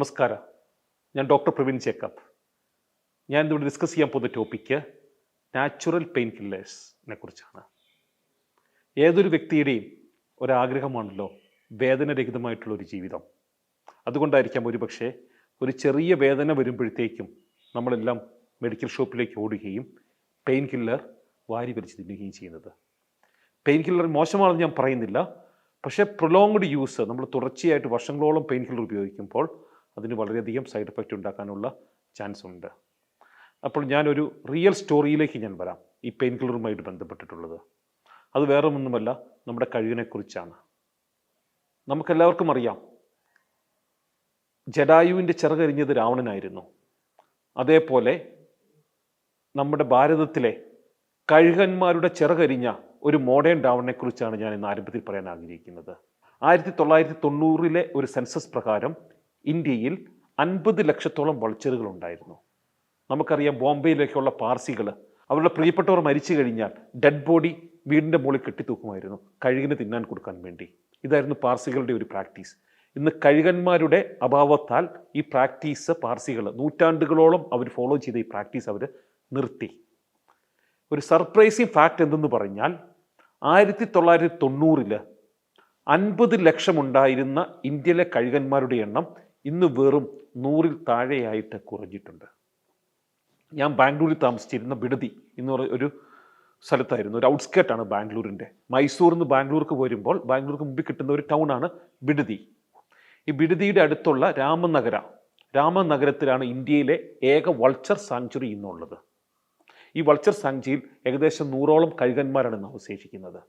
നമസ്കാരം. ഞാൻ doctor Praveen Jacob. ഞാൻ ഇതിവിടെ ഡിസ്കസ് ചെയ്യാൻ പോകുന്ന ടോപ്പിക്ക് നാച്ചുറൽ പെയിൻ കില്ലേഴ്സിനെ കുറിച്ചാണ്. ഏതൊരു വ്യക്തിയുടെയും ഒരാഗ്രഹമാണല്ലോ വേദനരഹിതമായിട്ടുള്ള ഒരു ജീവിതം. അതുകൊണ്ടായിരിക്കാം ഒരുപക്ഷെ ഒരു ചെറിയ വേദന വരുമ്പോഴത്തേക്കും നമ്മളെല്ലാം മെഡിക്കൽ ഷോപ്പിലേക്ക് ഓടുകയും പെയിൻ കില്ലർ വാരി വലിച്ചു തിന്നുകയും ചെയ്യുന്നത്. പെയിൻ കില്ലർ മോശമാണെന്ന് ഞാൻ പറയുന്നില്ല. പക്ഷേ പ്രൊലോങ്ഡ് യൂസ് നമ്മൾ തുടർച്ചയായിട്ട് വർഷങ്ങളോളം പെയിൻ കില്ലർ ഉപയോഗിക്കുമ്പോൾ അതിന് വളരെയധികം സൈഡ് എഫക്റ്റ് ഉണ്ടാക്കാനുള്ള ചാൻസ് ഉണ്ട്. അപ്പോൾ ഞാനൊരു റിയൽ സ്റ്റോറിയിലേക്ക് ഞാൻ വരാം. ഈ പെയിൻ കില്ലറുമായിട്ട് ബന്ധപ്പെട്ടിട്ടുള്ളത്. അത് വേറെ ഒന്നുമല്ല നമ്മുടെ കഴിവിനെക്കുറിച്ചാണ്. നമുക്കെല്ലാവർക്കും അറിയാം ജഡായുവിന്റെ ചിറകരിഞ്ഞത് രാവണനായിരുന്നു. അതേപോലെ നമ്മുടെ ഭാരതത്തിലെ കഴുകന്മാരുടെ ചിറകരിഞ്ഞ ഒരു മോഡേൺ രാവണനെക്കുറിച്ചാണ് ഞാൻ ഇന്ന് ആരംഭത്തിൽ പറയാൻ ആഗ്രഹിക്കുന്നത്. ആയിരത്തി തൊള്ളായിരത്തി തൊണ്ണൂറിലെ ഒരു സെൻസസ് പ്രകാരം ഇന്ത്യയിൽ അൻപത് ലക്ഷത്തോളം വൾച്ചറുകൾ ഉണ്ടായിരുന്നു. നമുക്കറിയാം ബോംബെയിലേക്കുള്ള പാർസികൾ അവരുടെ പ്രിയപ്പെട്ടവർ മരിച്ചു കഴിഞ്ഞാൽ ഡെഡ് ബോഡി വീടിന്റെ മുകളിൽ കെട്ടിത്തൂക്കുമായിരുന്നു കഴുകിന് തിന്നാൻ കൊടുക്കാൻ വേണ്ടി. ഇതായിരുന്നു പാർസികളുടെ ഒരു പ്രാക്ടീസ് ഇന്ന് കഴുകന്മാരുടെ അഭാവത്താൽ ഈ പ്രാക്ടീസ് പാർസികൾ നൂറ്റാണ്ടുകളോളം അവർ ഫോളോ ചെയ്ത ഈ പ്രാക്ടീസ് അവർ നിർത്തി. ഒരു സർപ്രൈസിങ് ഫാക്റ്റ് എന്തെന്ന് പറഞ്ഞാൽ ആയിരത്തി തൊള്ളായിരത്തി തൊണ്ണൂറിൽ അൻപത് ലക്ഷം ഉണ്ടായിരുന്ന ഇന്ത്യയിലെ കഴുകന്മാരുടെ എണ്ണം ഇന്ന് വെറും നൂറിൽ താഴെയായിട്ട് കുറഞ്ഞിട്ടുണ്ട്. ഞാൻ ബാംഗ്ലൂരിൽ താമസിച്ചിരുന്ന ബിഡതി എന്ന് പറയുന്ന ഒരു സ്ഥലത്തായിരുന്നു. ഒരു ഔട്ട്സ്കേർട്ടാണ് ബാംഗ്ലൂരിന്റെ. മൈസൂരിൽ നിന്ന് ബാംഗ്ലൂർക്ക് വരുമ്പോൾ ബാംഗ്ലൂർക്ക് മുമ്പിൽ കിട്ടുന്ന ഒരു ടൗണാണ് ബിഡതി ഈ ബിഡതിയുടെ അടുത്തുള്ള രാമനഗര രാമനഗരത്തിലാണ് ഇന്ത്യയിലെ ഏക വൾച്ചർ സാങ്ച്വറി ഇന്നുള്ളത് ഈ വൾച്ചർ സാങ്ച്വറിയിൽ ഏകദേശം നൂറോളം കഴുകന്മാരാണ് ഇന്ന് അവശേഷിക്കുന്നത്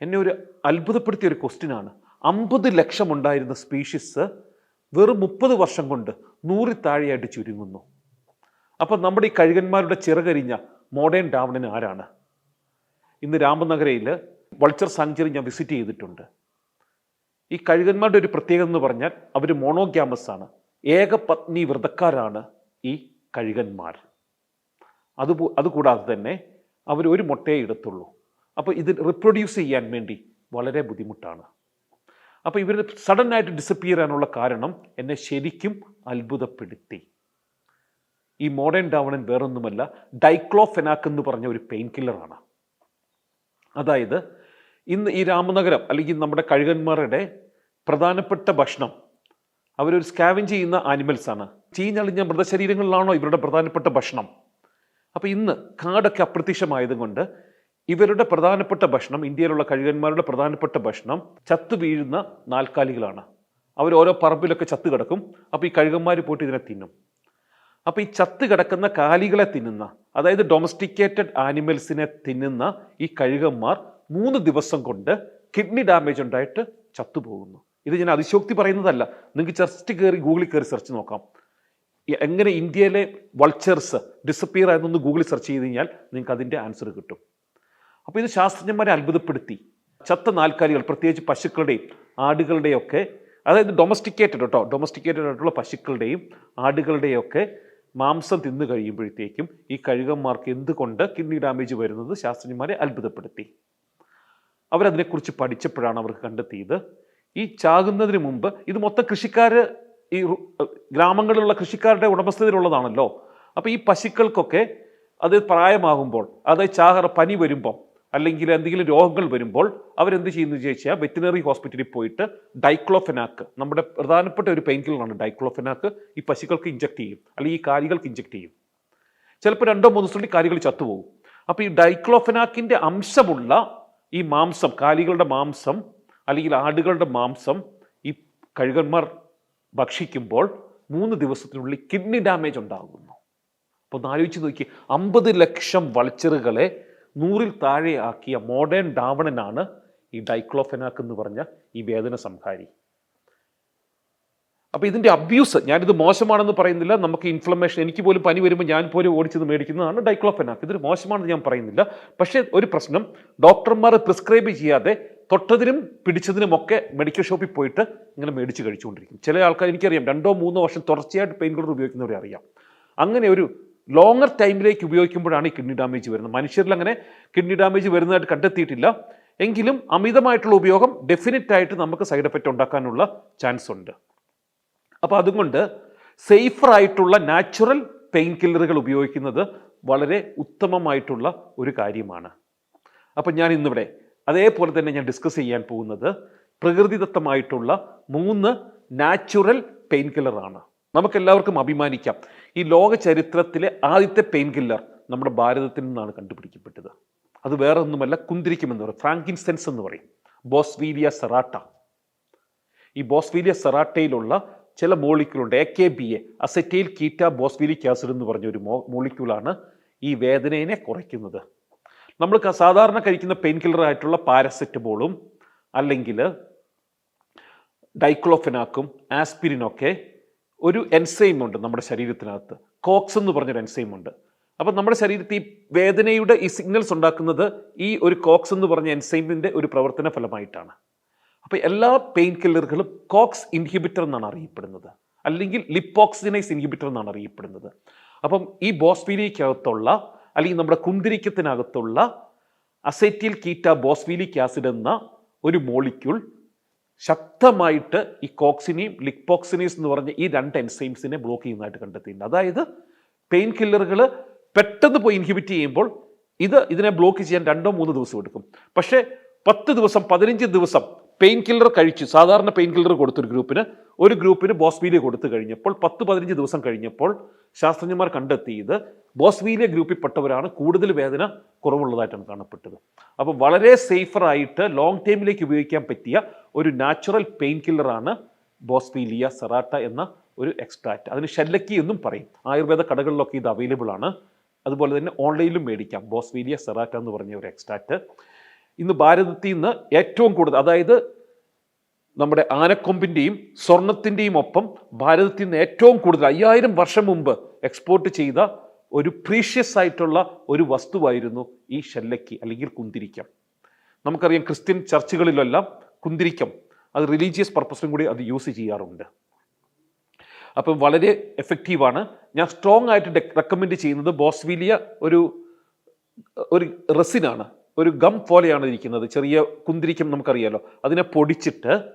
എന്നെ ഒരു അത്ഭുതപ്പെടുത്തിയ ഒരു ക്വസ്റ്റ്യനാണ് അമ്പത് ലക്ഷം ഉണ്ടായിരുന്ന സ്പീഷീസ് വെറും മുപ്പത് വർഷം കൊണ്ട് നൂറിൽ താഴെയായിട്ട് ചുരുങ്ങുന്നു. അപ്പം നമ്മുടെ ഈ കഴുകന്മാരുടെ ചിറകരിഞ്ഞ മോഡേൺ ഡാവണന് ആരാണ്? ഇന്ന് രാമനഗരയിൽ വൾച്ചർ സാങ്ച്വറി ഞാൻ വിസിറ്റ് ചെയ്തിട്ടുണ്ട്. ഈ കഴുകന്മാരുടെ ഒരു പ്രത്യേകത എന്ന് പറഞ്ഞാൽ അവർ മോണോഗ്യാമസ് ആണ്. ഏക പത്നി വ്രതക്കാരാണ് ഈ കഴുകന്മാർ. അത് അതുകൂടാതെ തന്നെ അവർ ഒരു മുട്ടയെ എടുത്തുള്ളൂ അപ്പോൾ ഇത് റിപ്രൊഡ്യൂസ് ചെയ്യാൻ വേണ്ടി വളരെ ബുദ്ധിമുട്ടാണ്. അപ്പോൾ ഇവർ സഡനായിട്ട് ഡിസപ്പിയർ ചെയ്യാനുള്ള കാരണം എന്നെ ശരിക്കും അത്ഭുതപ്പെടുത്തി. ഈ മോഡേൺ ഡാവണൻ വേറൊന്നുമല്ല ഡൈക്ലോഫെനാക്ക് എന്ന് പറഞ്ഞ ഒരു പെയിൻ കില്ലറാണ് അതായത് ഇന്ന് ഈ രാമനഗരം അല്ലെങ്കിൽ നമ്മുടെ കഴുകന്മാരുടെ പ്രധാനപ്പെട്ട ഭക്ഷണം അവരൊരു സ്കാവിൻ ചെയ്യുന്ന ആനിമൽസാണ് ചീഞ്ഞളിഞ്ഞ മൃതശരീരങ്ങളിലാണോ ഇവരുടെ പ്രധാനപ്പെട്ട ഭക്ഷണം? അപ്പോൾ ഇന്ന് കാടൊക്കെ അപ്രത്യക്ഷമായതുകൊണ്ട് ഇവരുടെ പ്രധാനപ്പെട്ട ഭക്ഷണം ഇന്ത്യയിലുള്ള കഴുകന്മാരുടെ പ്രധാനപ്പെട്ട ഭക്ഷണം ചത്തു വീഴുന്ന നാൽക്കാലികളാണ്. അവർ ഓരോ പറമ്പിലൊക്കെ ചത്തു കിടക്കും. അപ്പോൾ ഈ കഴുകന്മാർ പോയിട്ട് ഇതിനെ തിന്നും. അപ്പോൾ ഈ ചത്ത് കിടക്കുന്ന കാലികളെ തിന്നുന്ന അതായത് ഡൊമസ്റ്റിക്കേറ്റഡ് ആനിമൽസിനെ തിന്നുന്ന ഈ കഴുകന്മാർ മൂന്ന് ദിവസം കൊണ്ട് കിഡ്നി ഡാമേജ് ഉണ്ടായിട്ട് ചത്തുപോകുന്നു ഇത് ഞാൻ അതിശോക്തി പറയുന്നതല്ല. നിങ്ങൾക്ക് ജസ്റ്റ് കയറി ഗൂഗിളിൽ കയറി സെർച്ച് നോക്കാം. എങ്ങനെ ഇന്ത്യയിലെ വൾച്ചേഴ്സ് ഡിസപ്പിയർ ആയതെന്ന് ഗൂഗിളിൽ സെർച്ച് ചെയ്ത് കഴിഞ്ഞാൽ നിങ്ങൾക്ക് അതിന്റെ ആൻസർ കിട്ടും. അപ്പോൾ ഇത് ശാസ്ത്രജ്ഞന്മാരെ അത്ഭുതപ്പെടുത്തി. ചത്ത നാൽക്കാലികൾ പ്രത്യേകിച്ച് പശുക്കളുടെയും ആടുകളുടെയും ഒക്കെ അതായത് ഡൊമസ്റ്റിക്കേറ്റഡ് കേട്ടോ ഡൊമസ്റ്റിക്കേറ്റഡ് ആയിട്ടുള്ള പശുക്കളുടെയും ആടുകളുടെയും ഒക്കെ മാംസം തിന്നു കഴിയുമ്പോഴത്തേക്കും ഈ കഴുകന്മാർക്ക് എന്തുകൊണ്ട് കിഡ്നി ഡാമേജ് വരുന്നത് ശാസ്ത്രജ്ഞന്മാരെ അത്ഭുതപ്പെടുത്തി. അവരതിനെക്കുറിച്ച് പഠിച്ചപ്പോഴാണ് അവർക്ക് കണ്ടെത്തിയത്. ഈ ചാകുന്നതിന് മുമ്പ് ഇത് മൊത്തം കൃഷിക്കാർ ഈ ഗ്രാമങ്ങളിലുള്ള കൃഷിക്കാരുടെ ഉടമസ്ഥതയിലുള്ളതാണല്ലോ. അപ്പോൾ ഈ പശുക്കൾക്കൊക്കെ അത് പ്രായമാകുമ്പോൾ അതായത് ചാകറ പനി വരുമ്പോൾ അല്ലെങ്കിൽ എന്തെങ്കിലും രോഗങ്ങൾ വരുമ്പോൾ അവരെന്ത് ചെയ്യുന്നു ചോദിച്ചാൽ വെറ്റിനറി ഹോസ്പിറ്റലിൽ പോയിട്ട് ഡൈക്ലോഫെനാക്ക് നമ്മുടെ പ്രധാനപ്പെട്ട ഒരു പെയിൻ കില്ലറാണ് ഡൈക്ലോഫെനാക്ക് ഈ പശുക്കൾക്ക് ഇഞ്ചക്ട് ചെയ്യും. അല്ലെങ്കിൽ ഈ കാലികൾക്ക് ഇഞ്ചക്ട് ചെയ്യും. ചിലപ്പോൾ രണ്ടോ മൂന്ന് ദിവസത്തിൽ കാലികൾ ചത്തുപോകും. അപ്പോൾ ഈ ഡൈക്ലോഫെനാക്കിന്റെ അംശമുള്ള ഈ മാംസം കാലികളുടെ മാംസം അല്ലെങ്കിൽ ആടുകളുടെ മാംസം ഈ കഴുകന്മാർ ഭക്ഷിക്കുമ്പോൾ മൂന്ന് ദിവസത്തിനുള്ളിൽ കിഡ്നി ഡാമേജ് ഉണ്ടാകുന്നു. അപ്പോൾ ഒന്ന് ആലോചിച്ച് നോക്കി അമ്പത് ലക്ഷം വൾച്ചറുകളെ നൂറിൽ താഴെ ആക്കിയ മോഡേൺ ഡാവണനാണ് ഈ ഡൈക്ലോഫെനാക്ക് എന്ന് പറഞ്ഞ ഈ വേദന സംഹാരി. അപ്പോൾ ഇതിന്റെ അബ്യൂസ് ഞാനിത് മോശമാണെന്ന് പറയുന്നില്ല നമുക്ക് ഇൻഫ്ലമേഷൻ എനിക്ക് പോലും പനി വരുമ്പോൾ ഞാൻ പോലും ഓടിച്ചത് മേടിക്കുന്നതാണ് ഡൈക്ലോഫെനാക്ക്. ഇതൊരു മോശമാണെന്ന് ഞാൻ പറയുന്നില്ല. പക്ഷേ ഒരു പ്രശ്നം ഡോക്ടർമാർ പ്രിസ്ക്രൈബ് ചെയ്യാതെ തൊട്ടതിനും പിടിച്ചതിനുമൊക്കെ മെഡിക്കൽ ഷോപ്പിൽ പോയിട്ട് ഇങ്ങനെ മേടിച്ച് കഴിച്ചുകൊണ്ടിരിക്കും. ചില ആൾക്കാർ എനിക്കറിയാം രണ്ടോ മൂന്നോ വർഷം തുടർച്ചയായിട്ട് പെയിൻ കില്ലർ ഉപയോഗിക്കുന്നവരെ അറിയാം. അങ്ങനെ ഒരു ലോങ്ങർ ടൈമിലേക്ക് ഉപയോഗിക്കുമ്പോഴാണ് ഈ കിഡ്നി ഡാമേജ് വരുന്നത്. മനുഷ്യരിൽ അങ്ങനെ കിഡ്നി ഡാമേജ് വരുന്നതായിട്ട് കണ്ടെത്തിയിട്ടില്ല. എങ്കിലും അമിതമായിട്ടുള്ള ഉപയോഗം ഡെഫിനറ്റ് ആയിട്ട് നമുക്ക് സൈഡ് എഫക്റ്റ് ഉണ്ടാക്കാനുള്ള ചാൻസ് ഉണ്ട്. അപ്പോൾ അതുകൊണ്ട് സേഫറായിട്ടുള്ള നാച്ചുറൽ പെയിൻ കില്ലറുകൾ ഉപയോഗിക്കുന്നത് വളരെ ഉത്തമമായിട്ടുള്ള ഒരു കാര്യമാണ്. അപ്പം ഞാൻ ഇന്നിവിടെ അതേപോലെ തന്നെ ഞാൻ ഡിസ്കസ് ചെയ്യാൻ പോകുന്നത് പ്രകൃതിദത്തമായിട്ടുള്ള മൂന്ന് നാച്ചുറൽ പെയിൻ കില്ലറാണ് നമുക്കെല്ലാവർക്കും അഭിമാനിക്കാം. ഈ ലോക ചരിത്രത്തിലെ ആദ്യത്തെ പെയിൻ കില്ലർ നമ്മുടെ ഭാരതത്തിൽ നിന്നാണ് കണ്ടുപിടിക്കപ്പെട്ടത്. അത് വേറെ ഒന്നുമല്ല കുന്തിരിക്കുമെന്ന് പറയും. ഫ്രാങ്കിൻസെൻസ് എന്ന് പറയും. ബോസ്വീലിയ സെറാട്ട ഈ ബോസ്വീലിയ സെറാട്ടയിലുള്ള ചില മോളിക്യൂളുണ്ട് A K B A acetyl keto boswellic acid എന്ന് പറഞ്ഞ ഒരു മോ മോളിക്യൂളാണ് ഈ വേദനയെ കുറയ്ക്കുന്നത്. നമ്മൾ സാധാരണ കഴിക്കുന്ന പെയിൻ കില്ലർ ആയിട്ടുള്ള പാരസെറ്റമോളും അല്ലെങ്കിൽ ഡൈക്ലോഫെനാക്കും ആസ്പിരിനൊക്കെ ഒരു എൻസൈം ഉണ്ട് നമ്മുടെ ശരീരത്തിനകത്ത്. കോക്സ് എന്ന് പറഞ്ഞൊരു എൻസൈം ഉണ്ട്. അപ്പം നമ്മുടെ ശരീരത്തിൽ ഈ വേദനയുടെ ഈ സിഗ്നൽസ് ഉണ്ടാക്കുന്നത് ഈ ഒരു കോക്സ് എന്ന് പറഞ്ഞ എൻസൈമിന്റെ ഒരു പ്രവർത്തന ഫലമായിട്ടാണ്. അപ്പോൾ എല്ലാ പെയിൻ കില്ലറുകളും കോക്സ് ഇൻഹിബിറ്റർ എന്നാണ് അറിയപ്പെടുന്നത്. അല്ലെങ്കിൽ ലിപ്പോക്സിനൈസ് ഇൻഹിബിറ്റർ എന്നാണ് അറിയപ്പെടുന്നത്. അപ്പം ഈ ബോസ്വീലിക്കകത്തുള്ള അല്ലെങ്കിൽ നമ്മുടെ കുന്തിരിക്കത്തിനകത്തുള്ള അസെറ്റിൽ കീറ്റ ബോസ്വീലിക് ആസിഡ് എന്ന ഒരു മോളിക്യൂൾ ശക്തമായിട്ട് ഈ കോക്സിനെയും ലിക്പോക്സിനീസ് എന്ന് പറഞ്ഞ ഈ രണ്ട് എൻസൈംസിനെ ബ്ലോക്ക് ചെയ്യുന്നതായിട്ട് കണ്ടെത്തിയിട്ടുണ്ട്. അതായത് പെയിൻ കില്ലറുകൾ പെട്ടെന്ന് പോയി ഇൻഹിബിറ്റ് ചെയ്യുമ്പോൾ ഇത് ഇതിനെ ബ്ലോക്ക് ചെയ്യാൻ രണ്ടോ മൂന്ന് ദിവസം എടുക്കും. പക്ഷേ പത്ത് ദിവസം പതിനഞ്ച് ദിവസം പെയിൻ കില്ലർ കഴിച്ചു സാധാരണ പെയിൻ കില്ലർ കൊടുത്തൊരു ഗ്രൂപ്പിന് ഒരു ഗ്രൂപ്പിന് ബോസ്വീലിയ കൊടുത്തു കഴിഞ്ഞപ്പോൾ പത്ത് പതിനഞ്ച് ദിവസം കഴിഞ്ഞപ്പോൾ ശാസ്ത്രജ്ഞന്മാർ കണ്ടെത്തിയത് ബോസ്വീലിയ ഗ്രൂപ്പിൽപ്പെട്ടവരാണ് കൂടുതൽ വേദന കുറവുള്ളതായിട്ടാണ് കാണപ്പെട്ടത്. അപ്പോൾ വളരെ സേഫറായിട്ട് ലോങ് ടൈമിലേക്ക് ഉപയോഗിക്കാൻ പറ്റിയ ഒരു നാച്ചുറൽ പെയിൻ കില്ലറാണ് ബോസ്വീലിയ സെറാട്ട എന്ന ഒരു എക്സ്ട്രാക്റ്റ് അതിന് ഷെല്ലക്കി എന്നും പറയും. ആയുർവേദ കടകളിലൊക്കെ ഇത് അവൈലബിൾ ആണ്. അതുപോലെ തന്നെ ഓൺലൈനിലും മേടിക്കാം. ബോസ്വീലിയ സെറാറ്റ എന്ന് പറഞ്ഞ ഒരു എക്സ്ട്രാക്റ്റ് ഇന്ന് ഭാരതത്തിൽ നിന്ന് ഏറ്റവും കൂടുതൽ അതായത് നമ്മുടെ ആനക്കൊമ്പിന്റെയും സ്വർണത്തിന്റെയും ഒപ്പം ഭാരതത്തിൽ നിന്ന് ഏറ്റവും കൂടുതൽ അയ്യായിരം വർഷം മുമ്പ് എക്സ്പോർട്ട് ചെയ്ത ഒരു പ്രീഷ്യസ് ആയിട്ടുള്ള ഒരു വസ്തുവായിരുന്നു ഈ ഷെല്ലക്കി അല്ലെങ്കിൽ കുന്തിരിക്കം. നമുക്കറിയാം ക്രിസ്ത്യൻ ചർച്ചുകളിലെല്ലാം കുന്തിരിക്കം അത് റിലീജിയസ് പർപ്പസിനും കൂടി അത് യൂസ് ചെയ്യാറുണ്ട്. അപ്പം വളരെ എഫക്റ്റീവാണ് ഞാൻ സ്ട്രോങ് ആയിട്ട് റെക്കമെൻഡ് ചെയ്യുന്നത് ബോസ്വിലിയ ഒരു ഒരു റെസിനാണ്. ഒരു ഗം പോലെയാണ് ഇരിക്കുന്നത്. ചെറിയ കുന്തിരിക്കം നമുക്കറിയാലോ. അതിനെ പൊടിച്ചിട്ട്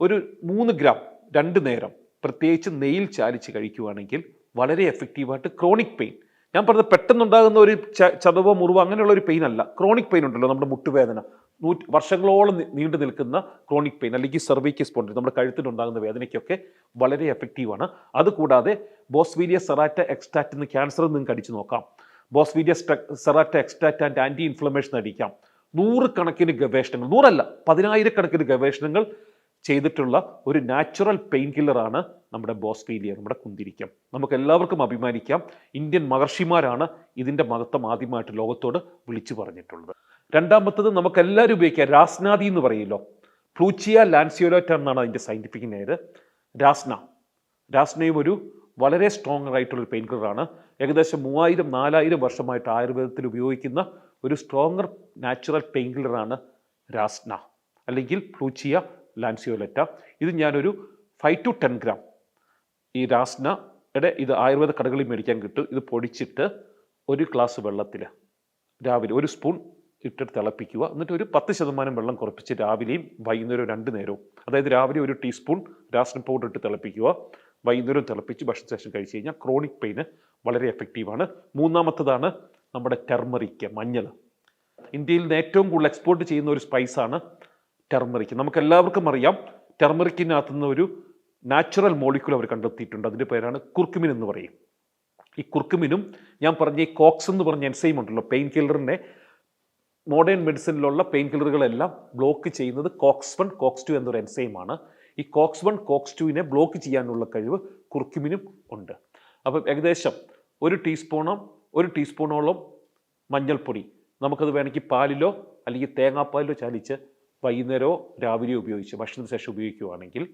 ഒരു മൂന്ന് ഗ്രാം രണ്ട് നേരം പ്രത്യേകിച്ച് നെയ്യിൽ ചാലിച്ച് കഴിക്കുകയാണെങ്കിൽ വളരെ എഫക്റ്റീവായിട്ട് ക്രോണിക് പെയിൻ ഞാൻ പറഞ്ഞത് പെട്ടെന്നുണ്ടാകുന്ന ഒരു ചതവോ മുറിവോ അങ്ങനെയുള്ള ഒരു പെയിൻ അല്ല. ക്രോണിക് പെയിൻ ഉണ്ടല്ലോ നമ്മുടെ മുട്ടുവേദന. നൂറ്റി വർഷങ്ങളോളം നീണ്ടു നിൽക്കുന്ന ക്രോണിക് പെയിൻ അല്ലെങ്കിൽ സെർവീക്കസ് സ്പോണ്ടിൽ നമ്മുടെ കഴുത്തിനുണ്ടാകുന്ന വേദനയ്ക്കൊക്കെ വളരെ എഫക്റ്റീവാണ് അതുകൂടാതെ ബോസ്വീരിയ സെറാറ്റ എക്സ്ട്രാറ്റ് എന്ന് ക്യാൻസർ നിങ്ങൾക്ക് അടിച്ചു നോക്കാം. Boswellia serrata extract and anti inflammation അടിക്കാം. നൂറുകണക്കിന് ഗവേഷണങ്ങൾ നൂറല്ല പതിനായിരക്കണക്കിന് ഗവേഷണങ്ങൾ ചെയ്തിട്ടുള്ള ഒരു നാച്ചുറൽ പെയിൻ കില്ലറാണ് നമ്മുടെ ബോസ്ഫീലിയ നമ്മുടെ കുന്തിരിക്കം. നമുക്ക് എല്ലാവർക്കും അഭിമാനിക്കാം. ഇന്ത്യൻ മഹർഷിമാരാണ് ഇതിന്റെ മഹത്വം ആദ്യമായിട്ട് ലോകത്തോട് വിളിച്ചു പറഞ്ഞിട്ടുള്ളത്. രണ്ടാമത്തത് നമുക്ക് എല്ലാവരും ഉപയോഗിക്കാം. രാസ്നാദി എന്ന് പറയുമല്ലോ ഫ്ലൂച്ചിയ ലാൻസിയോലോറ്റ എന്നാണ് അതിന്റെ സയന്റിഫിക് നേര് രാസ്ന. രാസ്നയും ഒരു വളരെ സ്ട്രോങ് ആയിട്ടുള്ള പെയിൻ കില്ലറാണ് ഏകദേശം മൂവായിരം നാലായിരം വർഷമായിട്ട് ആയുർവേദത്തിൽ ഉപയോഗിക്കുന്ന ഒരു സ്ട്രോങ്ങർ നാച്ചുറൽ പെയിൻ കില്ലറാണ് രാസ്ന. അല്ലെങ്കിൽ ഫ്ലൂച്ചിയ ലാൻസിയോലറ്റ ഇത് ഞാനൊരു ഫൈവ് ടു ടെൻ ഗ്രാം ഈ രാസ്ന രാസ്നയുടെ ഇത് ആയുർവേദ കടകളിൽ മേടിക്കാൻ കിട്ടും. ഇത് പൊടിച്ചിട്ട് ഒരു ഗ്ലാസ് വെള്ളത്തിൽ രാവിലെ ഒരു സ്പൂൺ ഇട്ടിട്ട് തിളപ്പിക്കുക. എന്നിട്ട് ഒരു പത്ത് ശതമാനം വെള്ളം കുറപ്പിച്ച് രാവിലെയും വൈകുന്നേരവും രണ്ട് നേരവും. അതായത് രാവിലെ ഒരു ടീസ്പൂൺ രാസ്ന പൗഡർ ഇട്ട് തിളപ്പിക്കുക. വൈകുന്നേരം തിളപ്പിച്ച് ഭക്ഷണ ശേഷം കഴിച്ചു കഴിഞ്ഞാൽ ക്രോണിക് പെയിന് വളരെ എഫക്റ്റീവാണ് മൂന്നാമത്തതാണ് നമ്മുടെ ടെർമറിക്ക് മഞ്ഞൾ. ഇന്ത്യയിൽ ഏറ്റവും കൂടുതൽ എക്സ്പോർട്ട് ചെയ്യുന്ന ഒരു സ്പൈസാണ് ടെർമറിക്ക്. നമുക്ക് എല്ലാവർക്കും അറിയാം ടെർമറിക്കിനകത്ത് നിന്ന് ഒരു നാച്ചുറൽ മോളിക്യൂൾ അവർ കണ്ടെത്തിയിട്ടുണ്ട്. അതിന്റെ പേരാണ് കുർക്കുമിൻ എന്ന് പറയും. ഈ കുർക്കുമിനും ഞാൻ പറഞ്ഞ ഈ കോക്സ് എന്ന് പറഞ്ഞ എൻസൈം ഉണ്ടല്ലോ പെയിൻ കില്ലറിനെ മോഡേൺ മെഡിസിനിലുള്ള പെയിൻ കില്ലറുകളെല്ലാം ബ്ലോക്ക് ചെയ്യുന്നത് കോക്സ് വൺ കോക്സ് ടു എന്നൊരു എൻസൈമാണ് ഈ കോക്സ് വൺ കോക്സ് ടുവിനെ ബ്ലോക്ക് ചെയ്യാനുള്ള കഴിവ് കുർക്കുമിനും ഉണ്ട്. അപ്പം ഏകദേശം ഒരു ടീസ്പൂണോ ഒരു ടീസ്പൂണോളം മഞ്ഞൾപ്പൊടി. നമുക്കത് വേണമെങ്കിൽ പാലിലോ അല്ലെങ്കിൽ തേങ്ങാപ്പാലിലോ ചാലിച്ച് വൈകുന്നേരമോ രാവിലെയോ ഉപയോഗിച്ച് ഭക്ഷണത്തിന് ശേഷം ഉപയോഗിക്കുകയാണെങ്കിൽ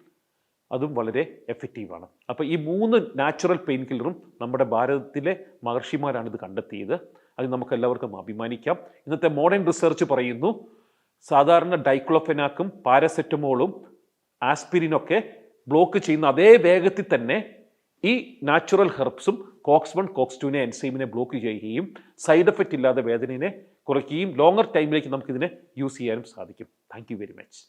അതും വളരെ എഫക്റ്റീവാണ് അപ്പോൾ ഈ മൂന്ന് നാച്ചുറൽ പെയിൻ കില്ലറും നമ്മുടെ ഭാരതത്തിലെ മഹർഷിമാരാണ് ഇത് കണ്ടെത്തിയത്. അത് നമുക്ക് എല്ലാവർക്കും അഭിമാനിക്കാം. ഇന്നത്തെ മോഡേൺ റിസർച്ച് പറയുന്നു സാധാരണ ഡൈക്ലോഫെനാക്കും പാരസെറ്റമോളും ആസ്പിരിനൊക്കെ ബ്ലോക്ക് ചെയ്യുന്ന അതേ വേഗത്തിൽ തന്നെ ഈ നാച്ചുറൽ ഹെർബ്സും കോക്സ് വൺ കോക്സ് ടുവിനെ എൻസൈമിനെ ബ്ലോക്ക് ചെയ്യുകയും സൈഡ് എഫക്റ്റ് ഇല്ലാതെ വേദനയെ കുറയ്ക്കുകയും ലോങ്ങർ ടൈമിലേക്ക് നമുക്കിതിനെ യൂസ് ചെയ്യാനും സാധിക്കും. Thank very much